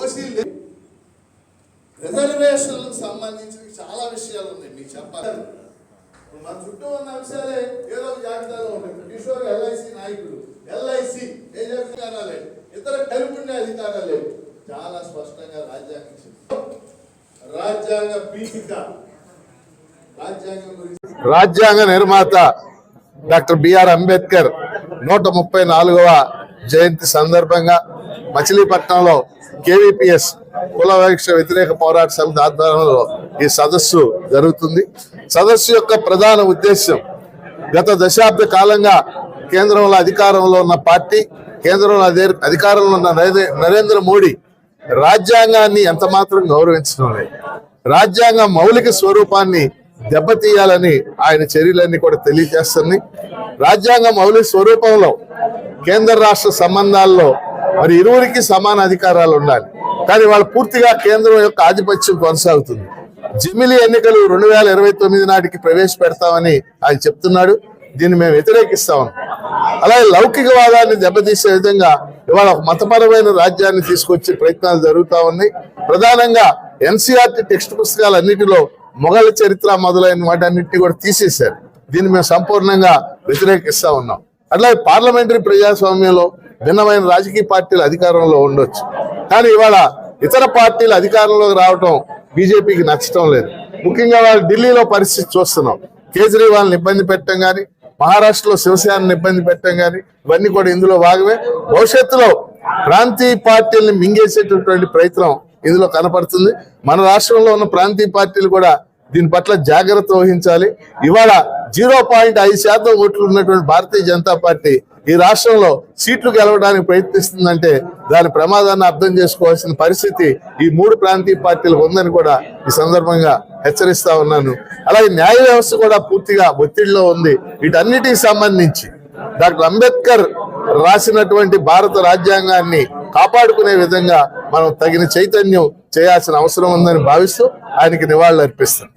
OC రిజర్వేషన్లకు సంబంధించి చాలా విషయాలు ఉన్నాయి మీకు చెప్పాలి. మన చుట్టూ ఉన్న అంశాలే ఏదో జాగ్రత్తగా జాబితాలో ఉంటాయి. కిషోర్ ఎల్ఐసి నాయకుడు ఎల్ఐసి ఏ అధికారాలే. ఇతర కలిపి ఉండే అధికారాలే. చాలా స్పష్టంగా రాజ్యాంగం రాజ్యాంగ పీఠిక. రాజ్యాంగం గురించి రాజ్యాంగ నిర్మాత డాక్టర్ బిఆర్ అంబేద్కర్ నూట ముప్పై నాలుగవ జయంతి సందర్భంగా మచిలీపట్నంలో కేవీపీఎస్ కుల వివక్ష వ్యతిరేక పోరాట సమితి ఆధ్వర్యంలో ఈ సదస్సు జరుగుతుంది. సదస్సు యొక్క ప్రధాన ఉద్దేశం గత దశాబ్ద కాలంగా కేంద్రంలో అధికారంలో ఉన్న పార్టీ కేంద్రంలో అదే అధికారంలో ఉన్న నరేంద్ర మోడీ రాజ్యాంగాన్ని ఎంత మాత్రం గౌరవించడం లేదు రాజ్యాంగ మౌలిక స్వరూపాన్ని దెబ్బతీయాలని ఆయన చర్యలన్నీ కూడా తెలియజేస్తుంది రాజ్యాంగ మౌలిక స్వరూపంలో కేంద్ర రాష్ట్ర సంబంధాల్లో మరి ఇరువురికి సమాన అధికారాలు ఉండాలి. కానీ వాళ్ళు పూర్తిగా కేంద్రం యొక్క ఆధిపత్యం కొనసాగుతుంది. జిమిలి ఎన్నికలు రెండు వేల ఇరవై తొమ్మిది నాటికి ప్రవేశపెడతామని ఆయన చెప్తున్నాడు. దీన్ని మేము వ్యతిరేకిస్తాం. అలాగే లౌకికవాదాన్ని దెబ్బతీసే విధంగా ఇవాళ ఒక మతపరమైన రాజ్యాన్ని తీసుకొచ్చే ప్రయత్నాలు జరుగుతా ఉన్నాయి. ప్రధానంగా ఎన్సీఆర్టీ టెక్స్ట్ పుస్తకాలన్నిటిలో మొఘల చరిత్ర మొదలైన వాటన్నిటిని కూడా తీసేశారు. దీన్ని మేము సంపూర్ణంగా వ్యతిరేకిస్తా ఉన్నాం. అట్లాగే పార్లమెంటరీ ప్రజాస్వామ్యంలో భిన్నమైన రాజకీయ పార్టీలు అధికారంలో ఉండొచ్చు. కానీ ఇవాళ ఇతర పార్టీలు అధికారంలోకి రావటం బీజేపీకి నచ్చటం లేదు. ముఖ్యంగా వాళ్ళు ఢిల్లీలో పరిస్థితి చూస్తున్నాం. కేజ్రీవాల్ని ఇబ్బంది పెట్టడం కానీ మహారాష్ట్రలో శివసేనని ఇబ్బంది పెట్టడం కానీ ఇవన్నీ కూడా ఇందులో భాగమే. భవిష్యత్తులో ప్రాంతీయ పార్టీల్ని మింగేసేటటువంటి ప్రయత్నం ఇందులో కనపడుతుంది. మన రాష్ట్రంలో ఉన్న ప్రాంతీయ పార్టీలు కూడా దీని పట్ల జాగ్రత్త వహించాలి. ఇవాళ జీరో పాయింట్ ఐదు శాతం ఓట్లు ఉన్నటువంటి భారతీయ జనతా పార్టీ ఈ రాష్ట్రంలో సీట్లు గెలవడానికి ప్రయత్నిస్తుందంటే దాని ప్రమాదాన్ని అర్థం చేసుకోవాల్సిన పరిస్థితి ఈ మూడు ప్రాంతీయ పార్టీలకు ఉందని కూడా ఈ సందర్భంగా హెచ్చరిస్తా ఉన్నాను. అలాగే న్యాయ వ్యవస్థ కూడా పూర్తిగా ఒత్తిడిలో ఉంది. వీటన్నిటికి సంబంధించి డాక్టర్ అంబేద్కర్ రాసినటువంటి భారత రాజ్యాంగాన్ని కాపాడుకునే విధంగా మనం తగిన చైతన్యం చేయాల్సిన అవసరం ఉందని భావిస్తూ ఆయనకి నివాళులు అర్పిస్తాం